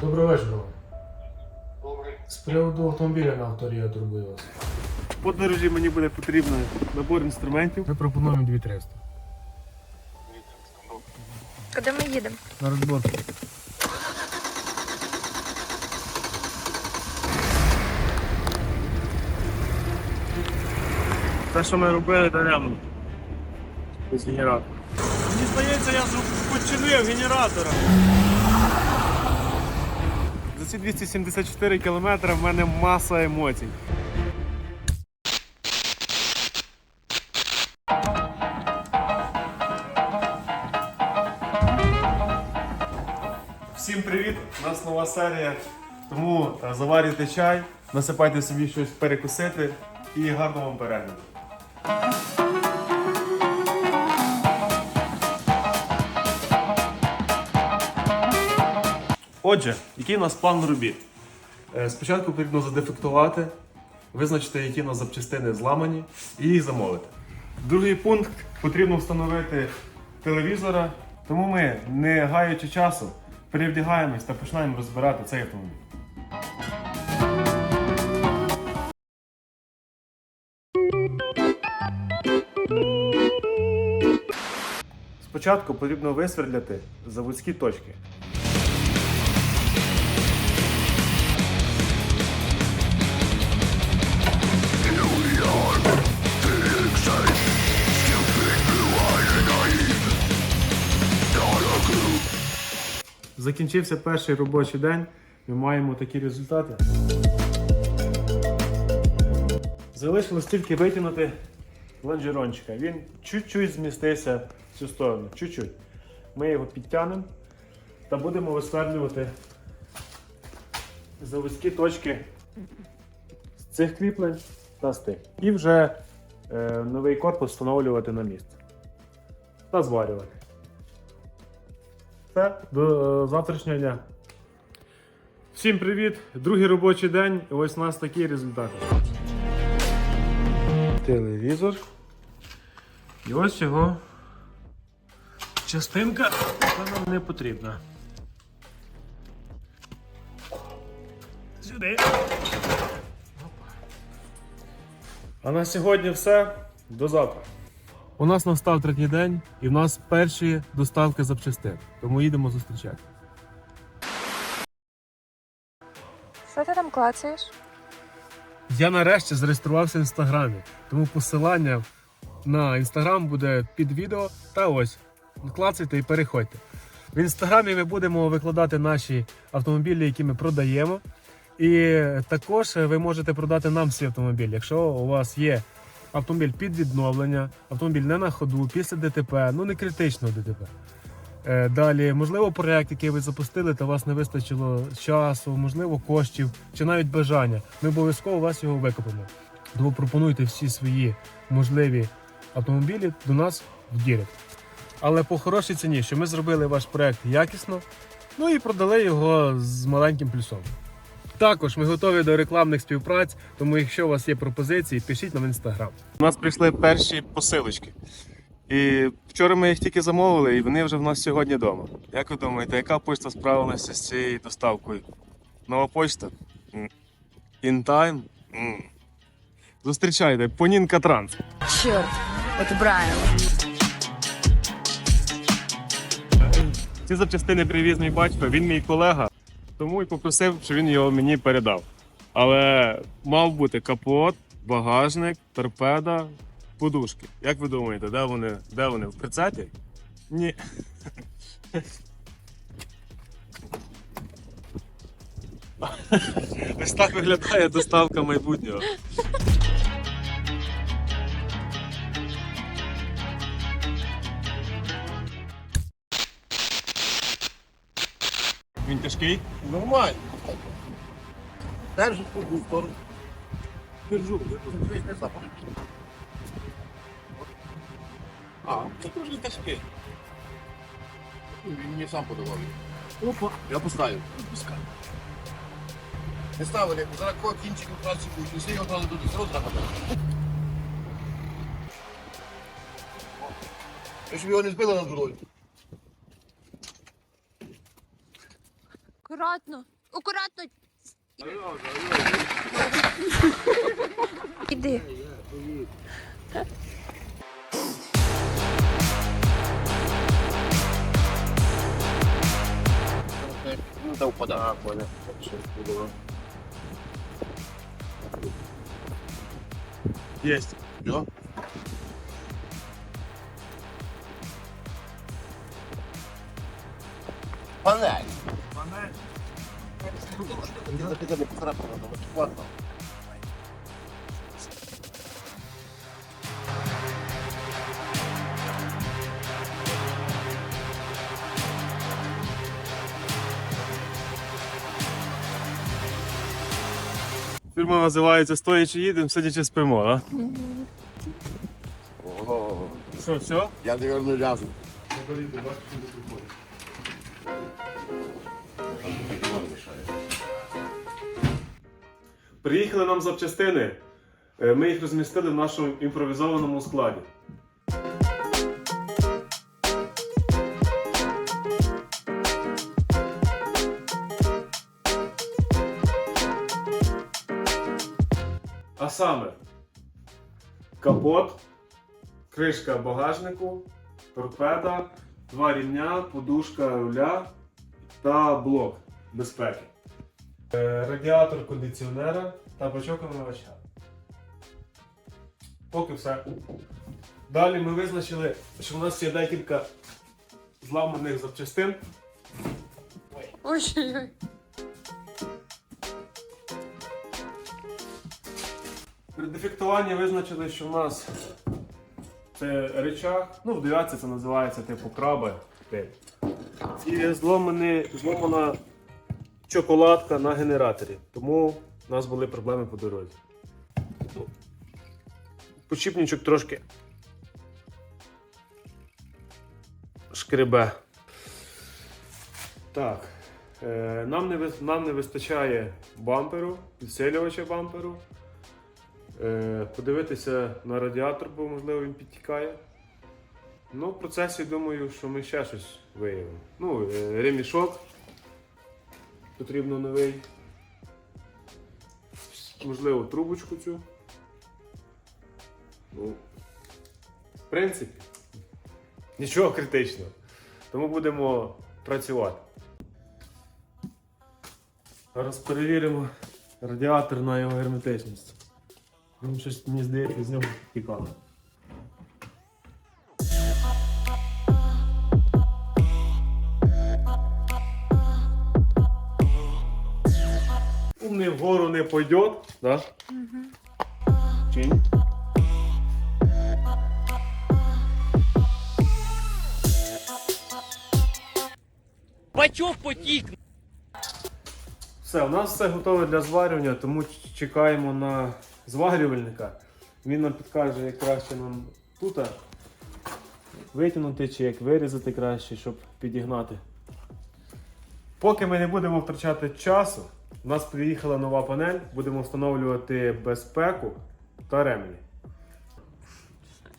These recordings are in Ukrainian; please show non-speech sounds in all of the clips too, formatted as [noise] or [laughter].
Доброго вечора. Добре. З приводу автомобіля на авторія турбує вас. По подорожі мені буде потрібен набор інструментів. Ми пропонуємо 2300. Куди ми їдемо? На розборку. Те, що ми робили даремно. Без генератора. Мені здається, я починив генератора. Ці 274 кілометри в мене маса емоцій. Всім привіт! У нас нова серія. Тому е, заварюйте чай, насипайте собі щось перекусити і гарного вам перегляду. Отже, який у нас план робіт? Е, Спочатку потрібно задефектувати, визначити, які у нас запчастини зламані, і їх замовити. Другий пункт потрібно встановити телевізора, тому ми, не гаючи часу, перевдягаємось та починаємо розбирати цей автомобіль. Спочатку потрібно висвердляти заводські точки. Закінчився перший робочий день. Ми маємо такі результати. Залишилось тільки витягнути лонжерончика. Він чуть-чуть змістився в цю сторону. Чуть-чуть. Ми його підтягнемо та будемо висвердлювати заводські точки з цих кріплень та з тих. І вже е, новий корпус встановлювати на місце. Та зварювати. Все, до е, завтрашнього дня. Всім привіт! Другий робочий день. І ось у нас такі результати. Телевізор. І ось його частинка, яка нам не потрібна. Сюди. А на сьогодні все. До завтра. У нас настав третій день, і в нас перші доставки запчастин. Тому їдемо зустрічати. Що ти там клацаєш? Я нарешті зареєструвався в інстаграмі, тому посилання на інстаграм буде під відео. Та ось клацайте і переходьте. В інстаграмі ми будемо викладати наші автомобілі, які ми продаємо. І також ви можете продати нам свій автомобіль. Якщо у вас є автомобіль під відновлення, автомобіль не на ходу, після ДТП, ну не критичного ДТП. Е, Далі, можливо, проєкт, який ви запустили, та у вас не вистачило часу, можливо, коштів чи навіть бажання. Ми обов'язково вас його викупимо. Тому пропонуйте всі свої можливі автомобілі до нас в Дірект. Але по хорошій ціні, що ми зробили ваш проєкт якісно, ну і продали його з маленьким плюсом. Також ми готові до рекламних співпраць, тому якщо у вас є пропозиції, пишіть нам в інстаграм. У нас прийшли перші посилочки. І вчора ми їх тільки замовили, і вони вже в нас сьогодні вдома. Як ви думаєте, яка почта справилася з цією доставкою? Нова почта? In time? Зустрічайте, Понінка Транс. Черт, это Брайан. Ці запчастини привіз мій батько, він мій колега, тому і попросив, щоб він його мені передав. Але мав бути капот, багажник, торпеда, подушки. Як ви думаєте, де вони? Де вони? В прицепі? Ні. Ось так виглядає доставка майбутнього. Він тяжкий? Нормально. Держи в одну сторону. Держу, держу. А, це трошки тяжкий. Він мені сам подавав. Опа. Я поставив. Пускай. Не ставили, зараз кого кінчиком праці будуть, неси його одразу туди, зразу нападав. Я щоб його не збили над водою. Акуратно. Акуратно. Іди. Ну, да впадає. А, понял. Єсть. Все? Панель. Не поцарапано, но хватно. Фільма називається Стоячи їдемо, сидячи спимо, а? Ого. Що, все? Я, наверное, ляжу. Приїхали нам запчастини. Е, Ми їх розмістили в нашому імпровізованому складі. А саме капот, кришка багажнику, торпеда, два рівня, подушка руля та блок безпеки. Е, радіатор кондиціонера та бачок омивача. Поки все. Далі ми визначили, що в нас є декілька зламаних запчастин. Ой-ой-ой. При дефектуванні визначили, що в нас це речах, ну в дев'ятці це називається типу краби. І зломані, зломана чоколадка на генераторі. Тому у нас були проблеми по дорозі. Ну, Почіпничок трошки шкребе. Так. Е, нам, не, нам не вистачає бамперу, підсилювача бамперу. Е, подивитися на радіатор, бо можливо він підтікає. Ну, в процесі думаю, що ми ще щось виявимо. Ну, е, ремішок потрібно новий. Можливо, трубочку цю. Ну, в принципі, нічого критичного. Тому будемо працювати. Зараз перевіримо радіатор на його герметичність. Він щось мені здається з нього тікало. Умний вгору не пойдет, да? Ні? Бачок потік. Все, у нас все готове для зварювання, тому чекаємо на зварювальника. Він нам підкаже, як краще нам тут витягнути чи як вирізати краще, щоб підігнати. Поки ми не будемо втрачати часу, у нас приїхала нова панель, будемо встановлювати безпеку та ремені.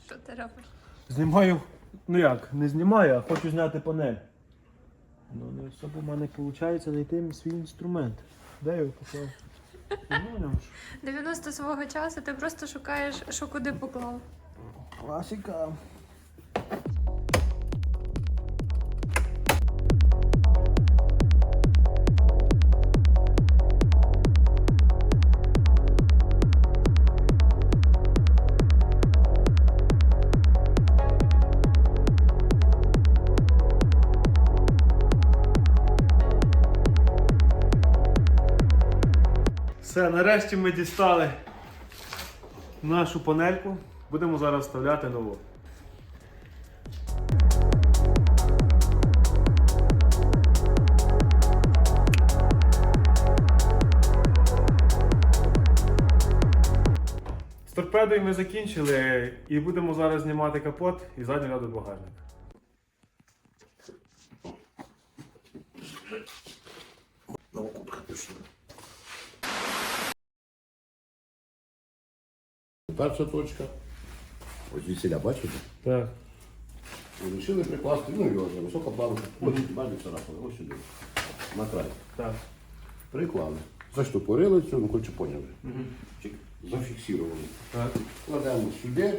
Що ти робиш? Знімаю, ну як, не знімаю, а хочу зняти панель. Ну, не особо в мене виходить знайти свій інструмент. Де його поклав? Ну, 90 свого часу ти просто шукаєш, що куди поклав. Класика. Все, нарешті ми дістали нашу панельку. Будемо зараз вставляти нову. З торпедою ми закінчили і будемо зараз знімати капот і задній ряд багажника. На окупках Перша точка. Ось весіля, бачите? Так. І Вирішили прикласти, ну його, висока планка. Ось бачите, царапали, ось сюди. на край. Так. Приклали. Заштопорили цю, ну хоче поняли. Чик, Зафіксували. Так. Кладемо сюди.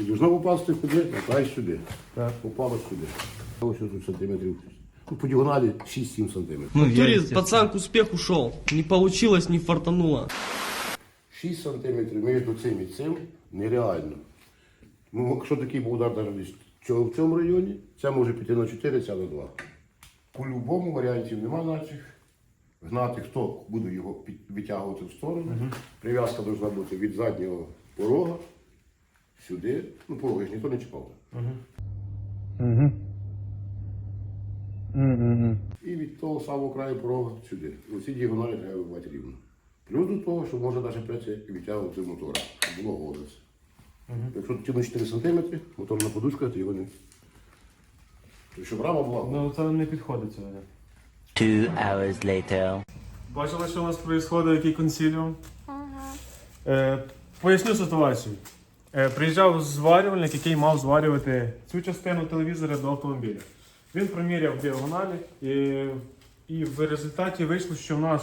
І должно попасти куди, на край сюди. Так. Попало сюди. Ось тут сантиметрів. Ну, по діагоналі 6-7 сантиметрів. Ну, в пацан к успеху шел. Не получилось, не фартануло. 6 сантиметрів між цим і цим нереально. Ну, якщо такий був удар навіть в цьому районі, це може піти на 4, ця на 2. По будь-якому варіантів нема наших. Знати, хто буде його витягувати в сторону. Прив'язка повинна бути від заднього порога сюди. Ну, пороги ж ніхто не чіпав. І від того самого краю порога сюди. Оці діагоналі треба вибивати рівно. Плюс до того, що можна навіть працює і відтягувати мотора, щоб було голос. Якщо ти на 4 см, моторна подушка, то його не. Щоб рама була. Ну це не підходить сьогодні. Two hours later. Бачили, що у нас відбувається, який консиліум? Е, поясню ситуацію. Е, приїжджав зварювальник, який мав зварювати цю частину телевізора до автомобіля. Він проміряв діагоналі і, і в результаті вийшло, що в нас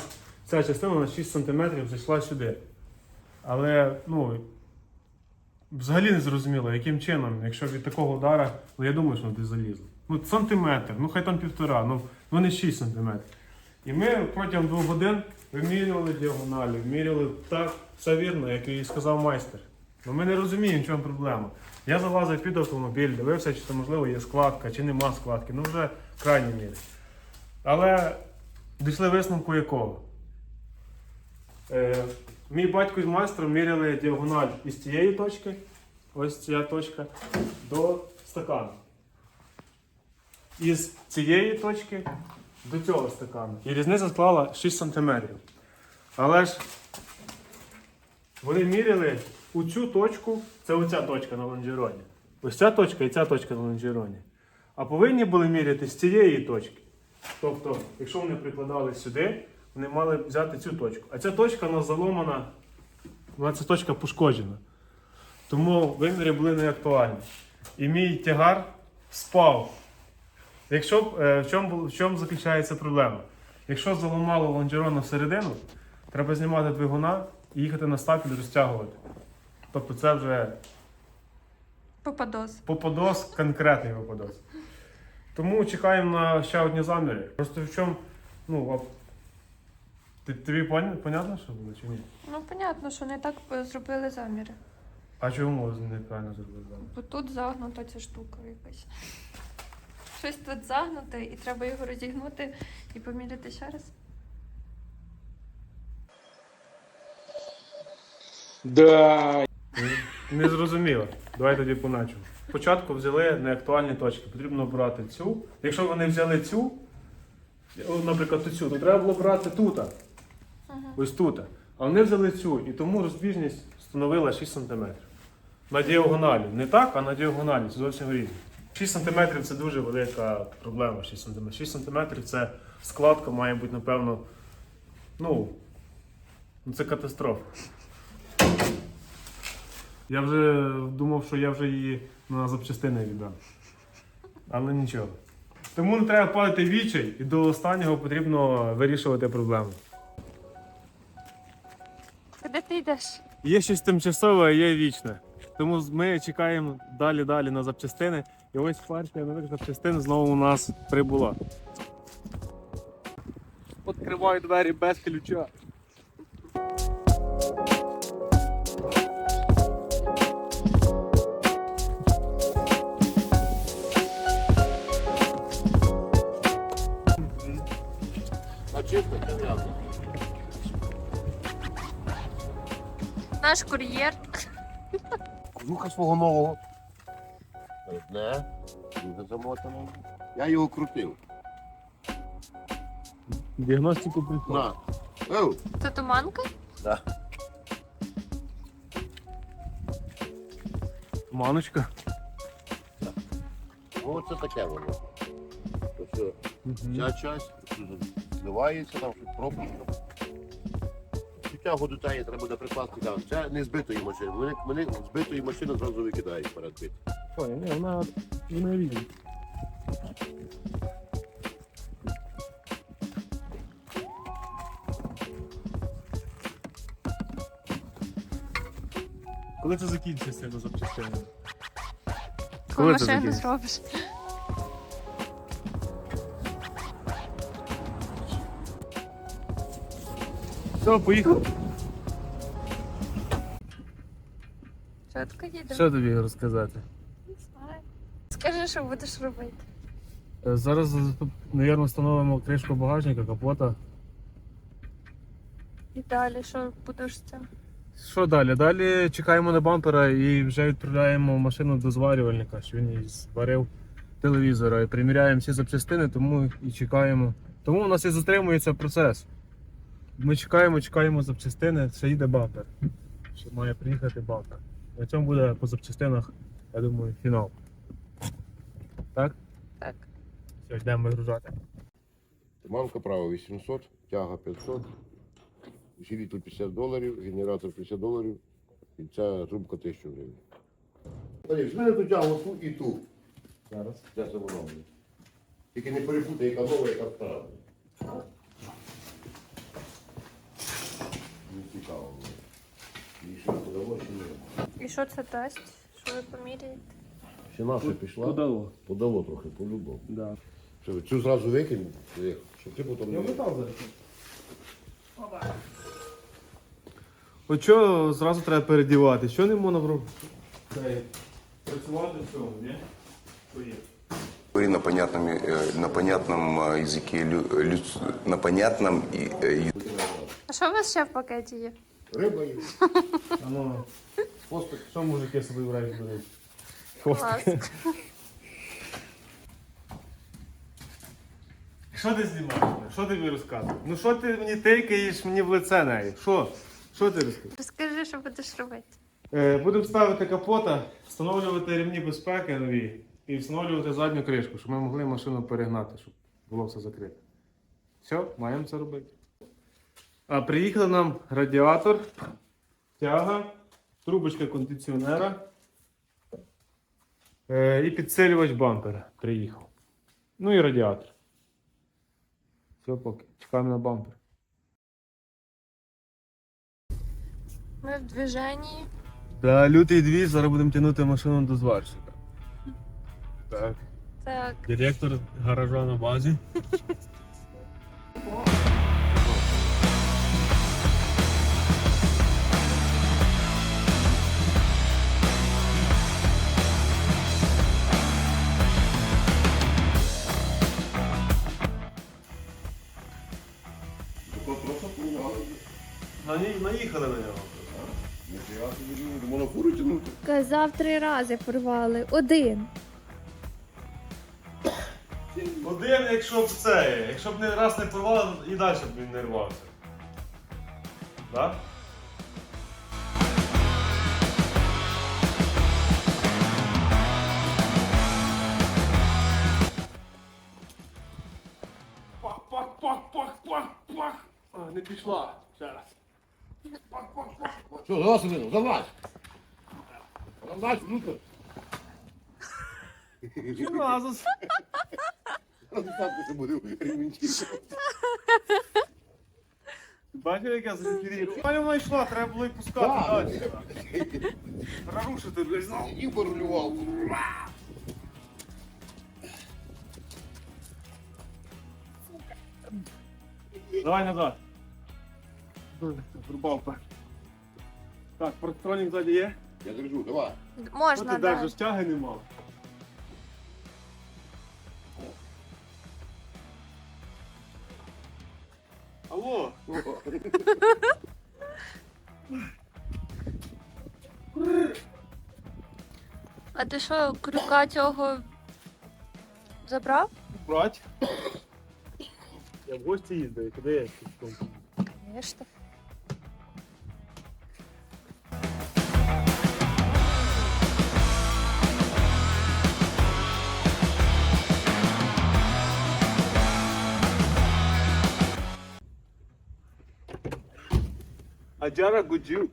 ця частина на 6 см зайшла сюди. Але ну, взагалі не зрозуміло, яким чином, якщо від такого удара, ну я думаю, що воно десь залізло. Ну, сантиметр, ну хай там півтора, ну, ну не 6 сантиметрів. І ми протягом двох годин вимірювали діагоналі, вимірювали так, все вірно, як і сказав майстер. Ну ми не розуміємо, в чому проблема. Я залазив під автомобіль, дивився, чи це можливо є складка, чи нема складки. Ну вже в крайній мірі. Але дійшли висновку якого? Е, мій батько з майстром міряли діагональ із цієї точки, ось ця точка, до стакану. Із цієї точки до цього стакану. І різниця склала 6 см. Але ж вони міряли у цю точку, це оця точка на лонжероні. Ось ця точка і ця точка на лонжероні. А повинні були міряти з цієї точки. Тобто, якщо вони прикладали сюди, вони мали взяти цю точку. А ця точка нас заломана, вона ця точка пошкоджена. Тому виміри були не актуальні. І мій тягар спав. Якщо е, в, чому, в чому заключається проблема? Якщо заламало лонжерона всередину, треба знімати двигуна і їхати на стапіль розтягувати. Тобто це вже Попадос. попадос, конкретний попадос. Тому чекаємо на ще одні заміри. Просто в чому, ну, ти, тобі поня- понятно, що було чи ні? Ну, понятно, що не так е, зробили заміри. А чому неправильно зробили замір? Бо тут загнута ця штука якась. Щось тут загнуте, і треба його розігнути і поміряти ще раз. Да. Не зрозуміло. Давай тоді поначу. Спочатку взяли неактуальні точки. Потрібно брати цю. Якщо вони взяли цю, о, наприклад, цю, то треба було брати тут. Ось тут. А вони взяли цю, і тому розбіжність становила 6 см. На діагоналі. Не так, а на діагоналі. Це зовсім різне. 6 см це дуже велика проблема. 6 см. 6 см це складка має бути, напевно, ну, ну це катастрофа. Я вже думав, що я вже її на запчастини віддам. Але нічого. Тому не треба падати вічай, і до останнього потрібно вирішувати проблему. Куди ти йдеш? Є щось тимчасове, а є вічне. Тому ми чекаємо далі-далі на запчастини. І ось партія нових запчастин знову у нас прибула. Відкриваю двері без ключа. Наш кур'єр. Кожуха свого нового. Одне, друге замотане. Я його крутив. Діагностику прийшов. На. Оу. Це туманка? Да. Маночка. Ну, це таке воно. Тобто, ця часть зливається, там щось пропуск тягу до тієї треба буде прикласти. тягу. Це не збитої машини. Вони, вони збитої машини зразу викидають перед бит. Понял, ні, вона не різна. Коли це закінчиться, я запчастину? Коли машину зробиш. Все, поїхав. Чітко їдемо. Що тобі розказати? Не знаю. Скажи, що будеш робити. Е, Зараз, мабуть, встановимо кришку багажника, капота. І далі, що будеш з цим? Що далі? Далі чекаємо на бампера і вже відправляємо машину до зварювальника, що він її зварив телевізора. І приміряємо всі запчастини, тому і чекаємо. Тому у нас і затримується процес. Ми чекаємо, чекаємо запчастини, ще їде бампер. Ще має приїхати бампер. На цьому буде по запчастинах, я думаю, фінал. Так? Так. Все, йдемо вигружати. Мамка права 800, тяга 500, усилитель 50 доларів, генератор 50 доларів і ця трубка 1000 гривень. Смотри, з мене ту тягу ту і ту. Зараз. Це замовлення. Тільки не перепутай, яка нова, яка стара. Не цікаво. мені. І що подало, чи ні? І що це дасть? Що ви поміряєте? Ще наша пішла. Подало. Подало трохи, по-любому. Да. Що, Цю зразу викинь, Олег, щоб ти потім... не- От що зразу треба передівати? Що не можна про... Працювати в цьому, ні? Що є? Говори на понятном, э, на понятном э, языке, лю- лю- на понятном и, э, А що у вас ще в пакеті є? Риба є. [laughs] Ну, хвостик, що мужики собі врають будуть? Клас. Що ти знімаєш? мене? Що тобі розказуєш? Ну що ти мені тикаєш мені в лице нею? Що? Що ти розказуєш? Розкажи, що будеш робити. Е, будемо ставити капота, встановлювати рівні безпеки нові і встановлювати задню кришку, щоб ми могли машину перегнати, щоб було все закрите. Все, маємо це робити. А приїхали нам радіатор, тяга, трубочка кондиціонера е, і підсилювач бампера приїхав. Ну і радіатор. Все поки. Чекаємо на бампер. Ми в движенні. Да, лютий двіж, зараз будемо тягнути машину до зварщика. Так. Так. Директор гаража на базі. [laughs] тягнути. Казав три рази порвали. Один. Один, якщо б це, якщо б не раз не порвало, і далі б він не рвався. Так? Пах, пах, пах, пах, пах, пах. А, не пішла. Ще раз. Що, залазь, Ірина, залазь. Залазь внутрь. Разус. Розставтеся буде ремінчик. Бачив, як я закріпив? Пані вона йшла, треба було й пускати Так. далі. Прорушити, блядь, знову. І порулював. Давай назад. Рубав так. Так, протронік ззаді є? Я держу, давай. Що Можна, ти да. держиш, тяги нема. Алло, [laughs] А ти що, крюка цього забрав? брать. Я в гості їздив, куди я пішком? Звісно. Ajara Guju.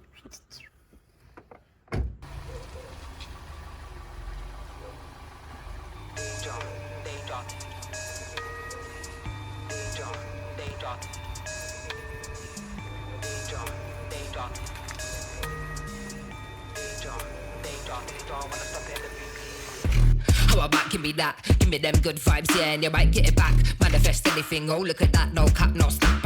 How about give me that? Give me them good vibes, yeah, and you might get it back. Manifest anything, oh, look at that, no cap, no slack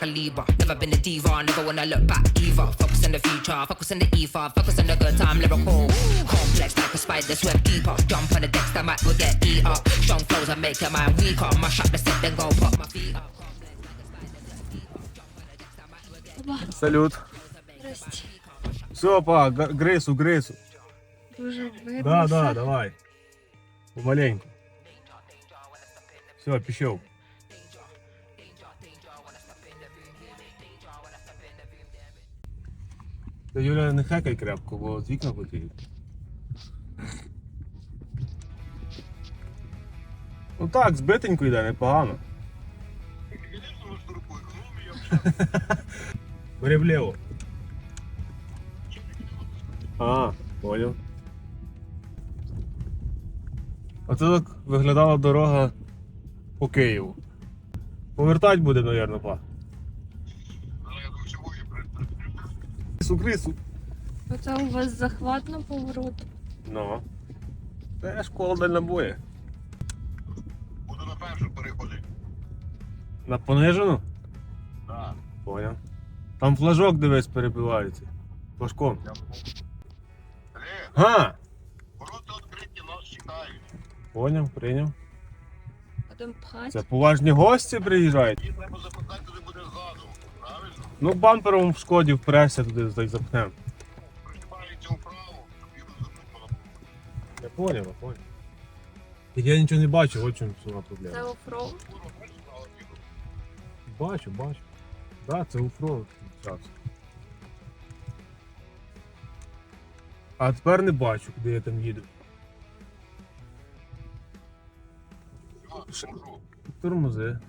like a Libra. Never been a diva, never wanna look back either. Focus on the future, focus on the ether, focus on the good time, lyrical. Complex like a spider, swim deeper. Jump on the decks, that might will get eat up. Strong flows, I make your mind weaker. Mash up the set, then go put my feet up. Салют. Здрасте. Все, па, г- грису, грису. Дуже видно. Да, да, все. давай. Помаленьку. Все, пішов. Та Юля, не хекай крепко, бо з вікна потіють. Ну так, збитенько йде, непогано. Бери вліво. А, понял. Оце так виглядала дорога по Києву. Повертать буде, напевно, па. Крису, крису. Оце у вас захват на поворот. Ну. Це школа дальнобоя. Буду на першу переходити. На понижену? Так. Поняв. Там флажок дивись перебивається. Флажком. Га! Ворота відкриті, нас чекають. Поняв, прийняв. Будемо пхати. Це поважні гості приїжджають. Їх треба запитати, коли буде ззаду. Правильно? Ну, бампером в шкоді впрешся туди, так запхнемо. Я поняв, я поняв. Я нічого не бачу, от чому сума Це проблема. офроуд. Бачу, бачу. Так, да, це. Час. А тепер не бачу, куди я там їду. Тормози.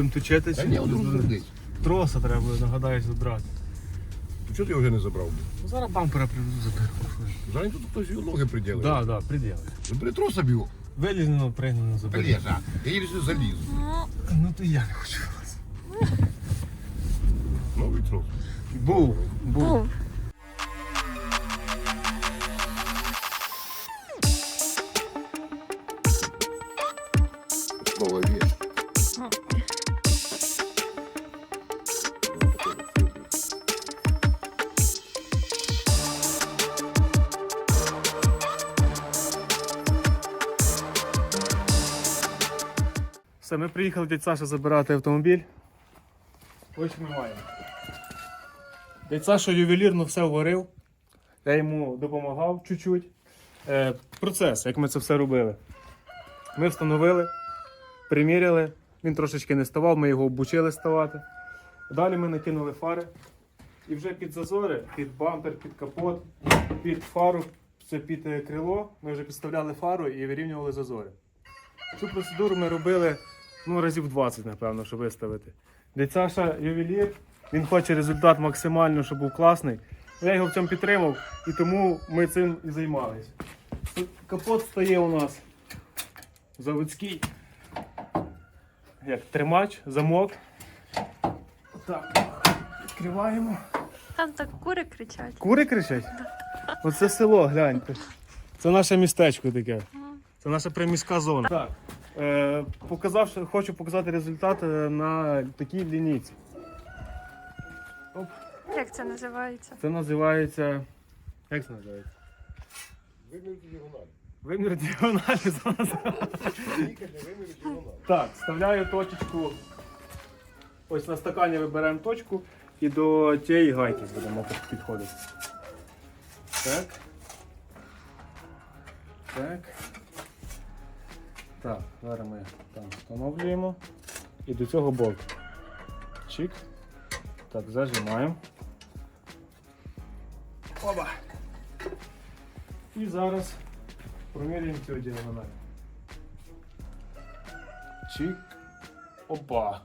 Будемо точитись. Та ні, один трудись. Троса треба буде, нагадаю, забрати. То чого ти його вже не забрав? Ну, зараз бампера привезу заберу. Зараз тут хтось його ноги приділив. Так, так, приділи. Забери троса б його. Вилізно, пригнено заберу. Блін, а, я її сюди залізу. Ну то я не хочу. вас. Новий трос. Був, був. Був. Нова ми приїхали дядь Саша забирати автомобіль. Ось ми маємо. Дядь Саша ювелірно все варив. Я йому допомагав чуть-чуть. Е, процес, як ми це все робили. Ми встановили, приміряли. Він трошечки не ставав, ми його обучили ставати. Далі ми накинули фари. І вже під зазори, під бампер, під капот, під фару, це під е, крило. Ми вже підставляли фару і вирівнювали зазори. Цю процедуру ми робили ну, разів 20, напевно, щоб виставити. Дядь Саша ювелір, він хоче результат максимально, щоб був класний. Я його в цьому підтримав і тому ми цим і займалися. Капот стає у нас заводський. Як тримач, замок. Так, відкриваємо. Там так кури кричать. Кури кричать? Оце село, гляньте. Це наше містечко таке. Це наша приміська зона. Так. Е, показавши, хочу показати результат на такій лінійці. Як це називається? Це називається. Як це називається? Вимір діагоналі. це називається. Так, вставляю точечку. Ось на стакані вибираємо точку і до тієї гайки будемо підходити. Так. Так. Так, зараз ми там встановлюємо. І до цього болт. Чик. Так, зажимаємо. Оба. І зараз проміряємо цю діагональ. Чик. Опа.